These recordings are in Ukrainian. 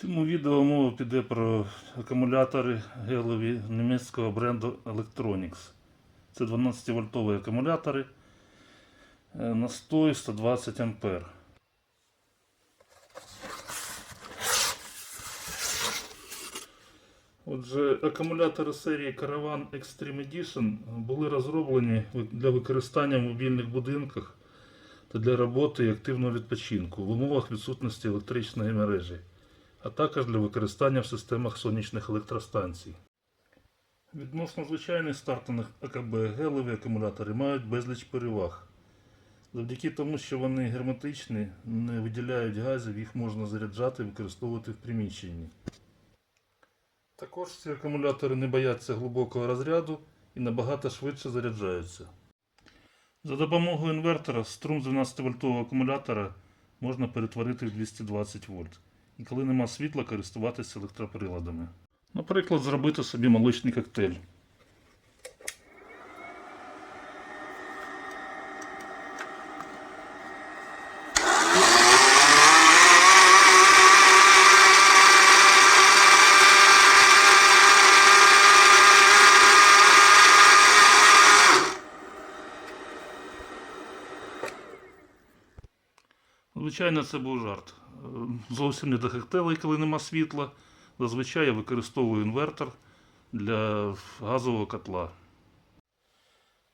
Цьому відео мова піде про акумулятори гелеві німецького бренду Electronics. Це 12-вольтові акумулятори е, на 100 і 120 ампер. Отже, акумулятори серії Caravan Extreme Edition були розроблені для використання в мобільних будинках та для роботи і активного відпочинку в умовах відсутності електричної мережі, а також для використання в системах сонячних електростанцій. Відносно звичайних стартових АКБ гелеві акумулятори мають безліч переваг. Завдяки тому, що вони герметичні, не виділяють газів, їх можна заряджати і використовувати в приміщенні. Також ці акумулятори не бояться глибокого розряду і набагато швидше заряджаються. За допомогою інвертора струм з 12-вольтового акумулятора можна перетворити в 220 вольт. І коли нема світла, користуватися електроприладами. Наприклад, зробити собі молочний коктейль. Звичайно, це був жарт. Е, Зовсім не до коли нема світла. Зазвичай я використовую інвертор для газового котла.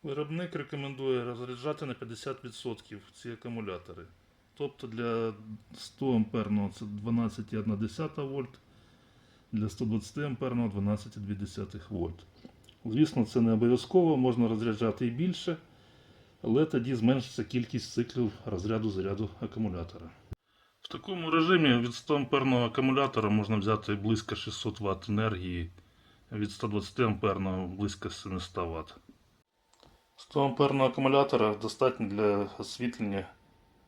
Виробник рекомендує розряджати на 50% ці акумулятори. Тобто для 100 амперного це 12,1 вольт, для 120 амперного 12,2 вольт. Звісно, це не обов'язково, можна розряджати і більше, але тоді зменшиться кількість циклів розряду заряду акумулятора. В такому режимі від 100 амперного акумулятора можна взяти близько 600 Вт енергії, від 120 амперного близько 700 Вт. 100 амперного акумулятора достатньо для освітлення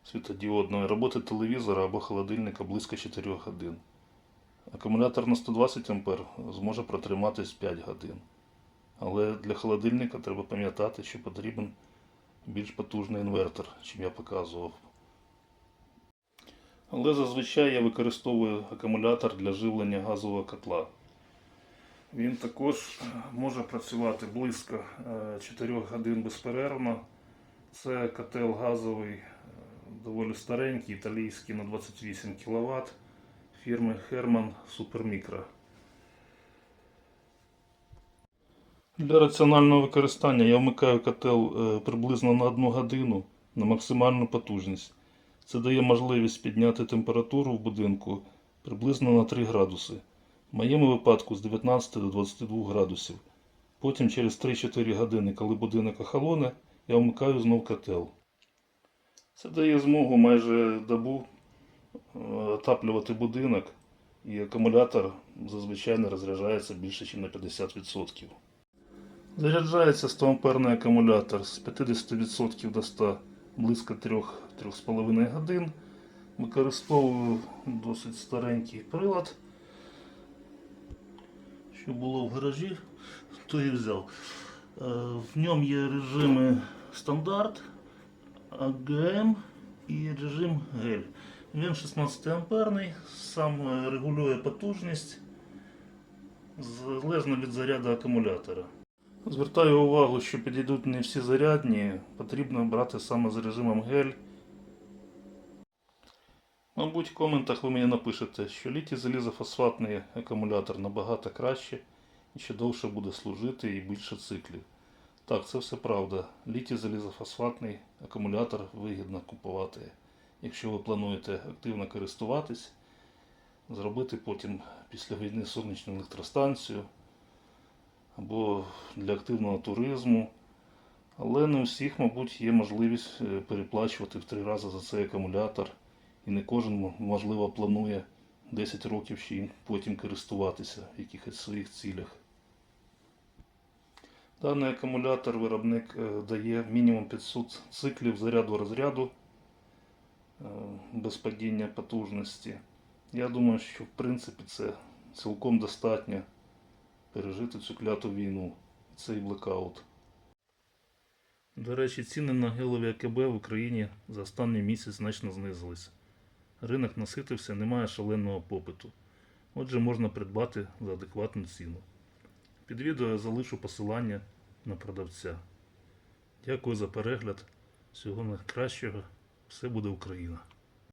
світодіодної роботи телевізора або холодильника близько 4 годин. Акумулятор на 120 ампер зможе протриматись 5 годин. Але для холодильника треба пам'ятати, що потрібен більш потужний інвертор, чим я показував. Але зазвичай я використовую акумулятор для живлення газового котла. Він також може працювати близько 4 годин безперервно. Це котел газовий, е, доволі старенький, італійський на 28 кВт фірми Herman Supermicro. Для раціонального використання я вмикаю котел е, приблизно на 1 годину на максимальну потужність. Це дає можливість підняти температуру в будинку приблизно на 3 градуси. В моєму випадку з 19 до 22 градусів. Потім через 3-4 години, коли будинок охолоне, я вмикаю знов котел. Це дає змогу майже добу е, отаплювати будинок, і акумулятор зазвичай не розряджається більше, ніж на 50%. Заряджається 100 амперний акумулятор з 50% до 100 близько 3-3,5 годин. Використовую досить старенький прилад. Що було в гаражі, то і взяв. Е, В ньому є режими стандарт, АГМ і режим гель. Він 16 амперний, сам е, регулює потужність залежно від заряду акумулятора. Звертаю увагу, що підійдуть не всі зарядні, потрібно брати саме з режимом гель. Мабуть, в коментах ви мені напишете, що літій залізофосфатний акумулятор набагато краще і ще довше буде служити і більше циклів. Так, це все правда. Літій залізофосфатний акумулятор вигідно купувати, якщо ви плануєте активно користуватись, зробити потім після війни сонячну електростанцію або для активного туризму. Але не у всіх, мабуть, є можливість е, переплачувати в три рази за цей акумулятор. І не кожен, можливо, планує 10 років ще їм потім користуватися в якихось своїх цілях. Даний акумулятор виробник е, дає мінімум 500 циклів заряду розряду е, без падіння потужності. Я думаю, що в принципі це цілком достатньо пережити цю кляту війну, цей блекаут. До речі, ціни на гелові АКБ в Україні за останній місяць значно знизились. Ринок наситився, немає шаленого попиту. Отже, можна придбати за адекватну ціну. Під відео я залишу посилання на продавця. Дякую за перегляд. Всього найкращого. Все буде Україна!